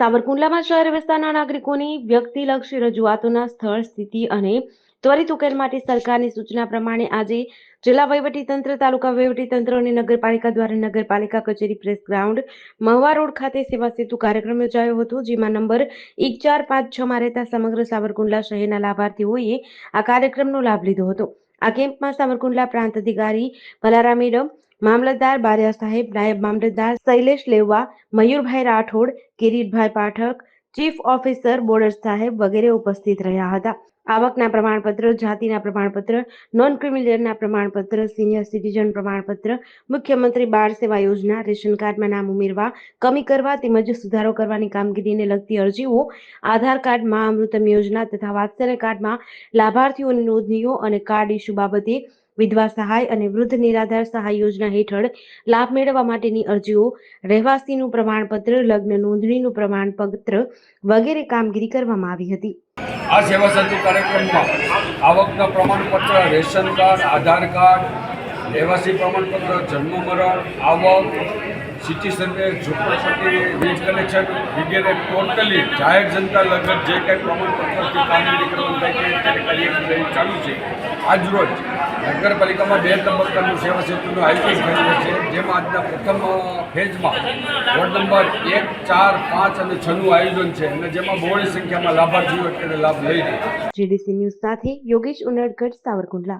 સાવરકુંડલામાં શહેર વિસ્તારના નાગરિકોની વ્યક્તિલક્ષી રજૂઆતોના સ્થળ, સ્થિતિ અને ત્વરિત ઉકેલ માટે સરકારની સૂચના પ્રમાણે આજે જિલ્લા વહીવટીતંત્ર, તાલુકા વહીવટીતંત્ર અને નગરપાલિકા દ્વારા નગરપાલિકા કચેરી પ્રેસ ગ્રાઉન્ડ, મહુવા રોડ ખાતે સેવા સેતુ કાર્યક્રમ યોજાયો હતો, જેમાં નંબર એક ચાર પાંચ છ માં રહેતા સમગ્ર સાવરકુંડલા શહેરના લાભાર્થીઓએ આ કાર્યક્રમનો લાભ લીધો હતો. આ કેમ્પમાં સાવરકુંડલા પ્રાંત અધિકારી ભલારા મેડમ મામલતદાર બારિયા સાહેબ, નાયબ મામલતદાર શૈલેષ લેવા, મયુરભાઈ Rathod, Kiritbhai Pathak, chief officer border સાહેબ વગેરે ઉપસ્થિત રહ્યા હતા. આવકના પ્રમાણપત્ર, જાતિના પ્રમાણપત્ર નોન ક્રિમિલિયરના પ્રમાણપત્ર સિનિયર સિટીઝન પ્રમાણપત્ર, મુખ્યમંત્રી બાળ સેવા યોજના, રેશન કાર્ડમાં નામ ઉમેરવા, કમી કરવા તેમજ સુધારો કરવાની કામગીરીને લગતી અરજીઓ, આધાર કાર્ડ મા અમૃતમ યોજના તથા વાત્સલ્ય કાર્ડમાં લાભાર્થીઓની નોંધણીઓ અને કાર્ડ ઇસ્યુ બાબતે વિધવા સહાય અને વૃદ્ધ નિરાધાર સહાય યોજના હેઠળ લાભ મેળવવા માટેની અરજીઓ, રહેવાસીનું પ્રમાણપત્ર, લગ્ન નોંધણીનું પ્રમાણપત્ર વગેરે કામગીરી કરવામાં આવી હતી. આ સેવા સેતુ કાર્યક્રમમાં આવકના પ્રમાણપત્ર, રેશન કાર્ડ, આધાર કાર્ડ, રહેવાસી પ્રમાણપત્ર, જન્મ મરણ, આવક, સિટી સર્વે, ઝુંપડપટ્ટી, વીજ કનેક્શન વગેરે ટોટલી જાહેર જનતા લગત જે કંઈ પ્રમાણપત્રથી કામગીરી કરવાની ચાલુ છે. આજરોજ નગરપાલિકામાં બે તબક્કાનું સેવા સેતુનું આયોજન થયેલું છે, જેમાં આજના પ્રથમ ફેઝમાં વોર્ડ નંબર એક, ચાર, પાંચ અને છનું આયોજન છે અને જેમાં બહોળી સંખ્યામાં લાભાર્થીઓ અત્યારે લાભ લઈ રહ્યા જીડીસી ન્યૂઝ સાથે યોગેશ ઉનડગઢ સાવરકુંડલા.